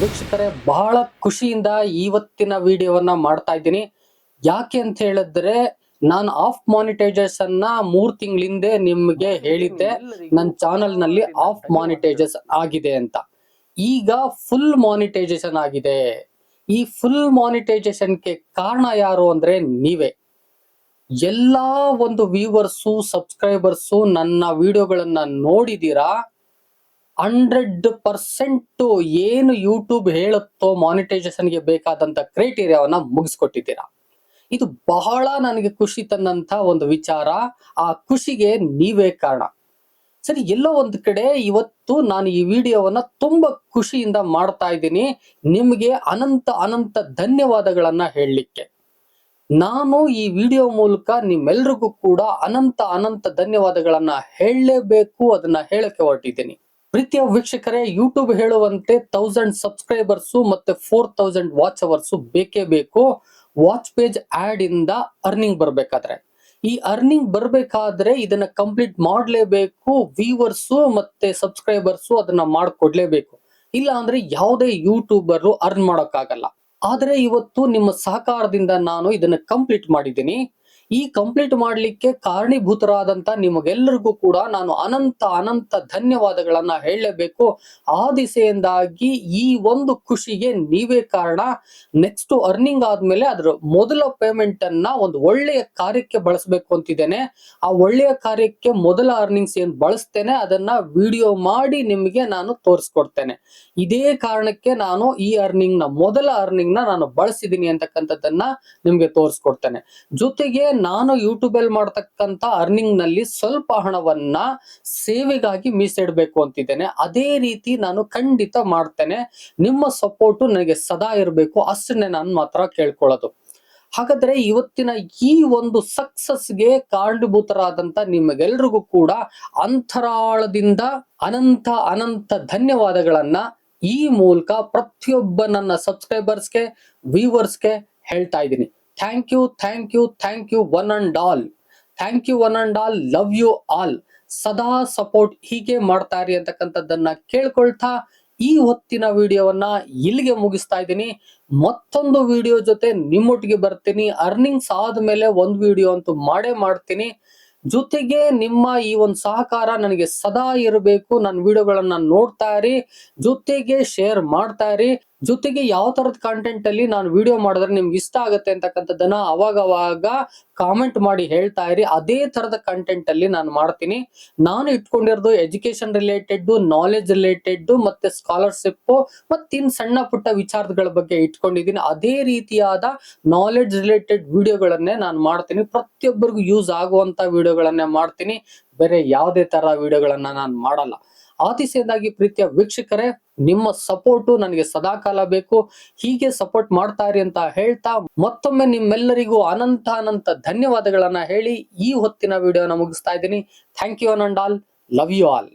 ವೀಕ್ಷಕರೇ ಬಹಳ ಖುಷಿಯಿಂದ ಇವತ್ತಿನ ವಿಡಿಯೋವನ್ನ ಮಾಡ್ತಾ ಇದ್ದೀನಿ. ಯಾಕೆ ಅಂತ ಹೇಳಿದ್ರೆ ನಾನು ಆಫ್ ಮಾನಿಟೈಸೇಷನ್ನ ಮೂರ್ ತಿಂಗಳಿಂದೆ ನಿಮ್ಗೆ ಹೇಳಿದ್ದೆ. ನನ್ನ ಚಾನಲ್ನಲ್ಲಿ ಆಫ್ ಮಾನಿಟೈಸೇಷನ್ ಆಗಿದೆ ಅಂತ. ಈಗ ಫುಲ್ ಮಾನಿಟೈಸೇಷನ್ ಆಗಿದೆ. ಈ ಫುಲ್ ಮಾನಿಟೈಸೇಷನ್ಗೆ ಕಾರಣ ಯಾರು ಅಂದ್ರೆ ನೀವೇ. ಎಲ್ಲಾ ಒಂದು ವ್ಯೂವರ್ಸು ಸಬ್ಸ್ಕ್ರೈಬರ್ಸು ನನ್ನ ವಿಡಿಯೋಗಳನ್ನ ನೋಡಿದೀರಾ? ಹಂಡ್ರೆಡ್ ಪರ್ಸೆಂಟ್ ಏನು ಯೂಟ್ಯೂಬ್ ಹೇಳುತ್ತೋ ಮಾನಿಟೈಸೇಷನ್ಗೆ ಬೇಕಾದಂತ ಕ್ರೈಟೀರಿಯಾವನ್ನ ಮುಗಿಸ್ಕೊಟ್ಟಿದ್ದೀರಾ? ಇದು ಬಹಳ ನನಗೆ ಖುಷಿ ತಂದಂತ ಒಂದು ವಿಚಾರ. ಆ ಖುಷಿಗೆ ನೀವೇ ಕಾರಣ. ಸರಿ, ಎಲ್ಲೋ ಒಂದು ಕಡೆ ಇವತ್ತು ನಾನು ಈ ವಿಡಿಯೋವನ್ನ ತುಂಬಾ ಖುಷಿಯಿಂದ ಮಾಡ್ತಾ ಇದ್ದೀನಿ. ನಿಮಗೆ ಅನಂತ ಅನಂತ ಧನ್ಯವಾದಗಳನ್ನ ಹೇಳಲಿಕ್ಕೆ. ನಾನು ಈ ವಿಡಿಯೋ ಮೂಲಕ ನಿಮ್ಮೆಲ್ರಿಗೂ ಕೂಡ ಅನಂತ ಅನಂತ ಧನ್ಯವಾದಗಳನ್ನ ಹೇಳಲೇಬೇಕು, ಅದನ್ನ ಹೇಳಕ್ಕೆ ಹೊರಟಿದ್ದೀನಿ. ಪ್ರೀತಿಯ ವೀಕ್ಷಕರೇ ಯೂಟ್ಯೂಬ್ ಹೇಳುವಂತೆ ತೌಸಂಡ್ ಸಬ್ಸ್ಕ್ರೈಬರ್ಸು ಮತ್ತೆ ಫೋರ್ ತೌಸಂಡ್ ವಾಚ್ ಅವರ್ಸು ಬೇಕೇ ಬೇಕು. ವಾಚ್ ಪೇಜ್ ಆಡ್ ಇಂದ ಅರ್ನಿಂಗ್ ಬರ್ಬೇಕಾದ್ರೆ. ಈ ಅರ್ನಿಂಗ್ ಬರ್ಬೇಕಾದ್ರೆ ಇದನ್ನ ಕಂಪ್ಲೀಟ್ ಮಾಡ್ಲೇಬೇಕು ವ್ಯೂವರ್ಸು ಮತ್ತೆ ಸಬ್ಸ್ಕ್ರೈಬರ್ಸು ಅದನ್ನ ಮಾಡ್ಕೊಡ್ಲೇಬೇಕು. ಇಲ್ಲ ಅಂದ್ರೆ ಯಾವುದೇ ಯೂಟ್ಯೂಬರ್ ಅರ್ನ್ ಮಾಡೋಕ್ಕಾಗಲ್ಲ. ಆದ್ರೆ ಇವತ್ತು ನಿಮ್ಮ ಸಹಕಾರದಿಂದ ನಾನು ಇದನ್ನ ಕಂಪ್ಲೀಟ್ ಮಾಡಿದ್ದೀನಿ. ಈ ಕಂಪ್ಲೀಟ್ ಮಾಡಲಿಕ್ಕೆ ಕಾರಣೀಭೂತರಾದಂತ ನಿಮಗೆಲ್ಲರಿಗೂ ಕೂಡ ನಾನು ಅನಂತ ಅನಂತ ಧನ್ಯವಾದಗಳನ್ನ ಹೇಳಲೇಬೇಕು. ಆ ದಿಸೆಯಿಂದಾಗಿ ಈ ಒಂದು ಖುಷಿಗೆ ನೀವೇ ಕಾರಣ. ನೆಕ್ಸ್ಟ್ ಅರ್ನಿಂಗ್ ಆದ್ಮೇಲೆ ಅದ್ರ ಮೊದಲ ಪೇಮೆಂಟ್ ಅನ್ನ ಒಂದು ಒಳ್ಳೆಯ ಕಾರ್ಯಕ್ಕೆ ಬಳಸಬೇಕು ಅಂತಿದ್ದೇನೆ. ಆ ಒಳ್ಳೆಯ ಕಾರ್ಯಕ್ಕೆ ಮೊದಲ ಅರ್ನಿಂಗ್ಸ್ ಏನ್ ಬಳಸ್ತೇನೆ, ಅದನ್ನ ವಿಡಿಯೋ ಮಾಡಿ ನಿಮಗೆ ನಾನು ತೋರಿಸ್ಕೊಡ್ತೇನೆ. ಇದೇ ಕಾರಣಕ್ಕೆ ನಾನು ಈ ಅರ್ನಿಂಗ್ನ ಮೊದಲ ಅರ್ನಿಂಗ್ನ ನಾನು ಬಳಸಿದೀನಿ ಅಂತಕ್ಕಂಥದ್ದನ್ನ ನಿಮ್ಗೆ ತೋರಿಸ್ಕೊಡ್ತೇನೆ. ಜೊತೆಗೆ ನಾನು ಯೂಟ್ಯೂಬ್ ಅಲ್ಲಿ ಮಾಡತಕ್ಕಂತ ಅರ್ನಿಂಗ್ನಲ್ಲಿ ಸ್ವಲ್ಪ ಹಣವನ್ನ ಸೇವೆಗಾಗಿ ಮೀಸಲಿಡಬೇಕು ಅಂತಿದ್ದೇನೆ. ಅದೇ ರೀತಿ ನಾನು ಖಂಡಿತ ಮಾಡ್ತೇನೆ. ನಿಮ್ಮ ಸಪೋರ್ಟು ನನಗೆ ಸದಾ ಇರಬೇಕು. ಅಷ್ಟನ್ನೇ ನಾನು ಮಾತ್ರ ಕೇಳ್ಕೊಳ್ಳೋದು. ಹಾಗಾದ್ರೆ ಇವತ್ತಿನ ಈ ಒಂದು ಸಕ್ಸಸ್ಗೆ ಕಾರಣಭೂತರಾದಂತ ನಿಮಗೆಲ್ರಿಗೂ ಕೂಡ ಅಂತರಾಳದಿಂದ ಅನಂತ ಅನಂತ ಧನ್ಯವಾದಗಳನ್ನ ಈ ಮೂಲಕ ಪ್ರತಿಯೊಬ್ಬ ನನ್ನ ಸಬ್ಸ್ಕ್ರೈಬರ್ಸ್ಗೆ ವ್ಯೂವರ್ಸ್ಗೆ ಹೇಳ್ತಾ ಇದ್ದೀನಿ. Thank you thank you thank you one and all. Thank you one and all, love you all. ಸದಾ ಸಪೋರ್ಟ್ ಹೀಗೆ ಮಾಡ್ತಾ ಇರಿ ಅಂತಕ್ಕಂಥದ್ದನ್ನ ಕೇಳ್ಕೊಳ್ತಾ ಈ ಹೊತ್ತಿನ ವಿಡಿಯೋವನ್ನ ಇಲ್ಲಿಗೆ ಮುಗಿಸ್ತಾ ಇದ್ದೀನಿ. ಮತ್ತೊಂದು ವಿಡಿಯೋ ಜೊತೆ ನಿಮ್ಮೊಟ್ಟಿಗೆ ಬರ್ತೀನಿ. ಅರ್ನಿಂಗ್ಸ್ ಆದ್ಮೇಲೆ ಒಂದು ವಿಡಿಯೋ ಅಂತೂ ಮಾಡೇ ಮಾಡ್ತೀನಿ. ಜೊತೆಗೆ ನಿಮ್ಮ ಈ ಒಂದು ಸಹಕಾರ ನನಗೆ ಸದಾ ಇರಬೇಕು. ನನ್ನ ವಿಡಿಯೋಗಳನ್ನ ನೋಡ್ತಾ ಇರಿ. ಜೊತೆಗೆ ಶೇರ್ ಮಾಡ್ತಾ ಇರಿ. ಜೊತೆಗೆ ಯಾವ ತರದ ಕಾಂಟೆಂಟ್ ಅಲ್ಲಿ ನಾನು ವಿಡಿಯೋ ಮಾಡಿದ್ರೆ ನಿಮ್ಗೆ ಇಷ್ಟ ಆಗುತ್ತೆ ಅಂತಕ್ಕಂಥದ್ದನ್ನ ಅವಾಗ ಅವಾಗ ಕಾಮೆಂಟ್ ಮಾಡಿ ಹೇಳ್ತಾ ಇರಿ. ಅದೇ ತರದ ಕಂಟೆಂಟ್ ಅಲ್ಲಿ ನಾನು ಮಾಡ್ತೀನಿ. ನಾನು ಇಟ್ಕೊಂಡಿರೋದು ಎಜುಕೇಶನ್ ರಿಲೇಟೆಡ್ ನಾಲೆಜ್ ರಿಲೇಟೆಡ್ ಮತ್ತೆ ಸ್ಕಾಲರ್ಶಿಪ್ ಮತ್ತಿನ್ ಸಣ್ಣ ಪುಟ್ಟ ವಿಚಾರಗಳ ಬಗ್ಗೆ ಇಟ್ಕೊಂಡಿದ್ದೀನಿ ಅದೇ ರೀತಿಯಾದ ನಾಲೆಜ್ ರಿಲೇಟೆಡ್ ವಿಡಿಯೋಗಳನ್ನೇ ನಾನು ಮಾಡ್ತೀನಿ. ಪ್ರತಿಯೊಬ್ಬರಿಗೂ ಯೂಸ್ ಆಗುವಂತ ವಿಡಿಯೋಗಳನ್ನೇ ಮಾಡ್ತೀನಿ. ಬೇರೆ ಯಾವುದೇ ತರ ವಿಡಿಯೋಗಳನ್ನ ನಾನು ಮಾಡಲ್ಲ. ಆ ಪ್ರೀತಿಯ ವೀಕ್ಷಕರೇ, ನಿಮ್ಮ ಸಪೋರ್ಟು ನನಗೆ ಸದಾಕಾಲ ಬೇಕು. ಹೀಗೆ ಸಪೋರ್ಟ್ ಮಾಡ್ತಾ ಇರಿ ಅಂತ ಹೇಳ್ತಾ ಮತ್ತೊಮ್ಮೆ ನಿಮ್ಮೆಲ್ಲರಿಗೂ ಅನಂತ ಅನಂತ ಧನ್ಯವಾದಗಳನ್ನ ಹೇಳಿ ಈ ಹೊತ್ತಿನ ವಿಡಿಯೋನ ಮುಗಿಸ್ತಾ ಇದ್ದೀನಿ. Thank you one and all. Love you all.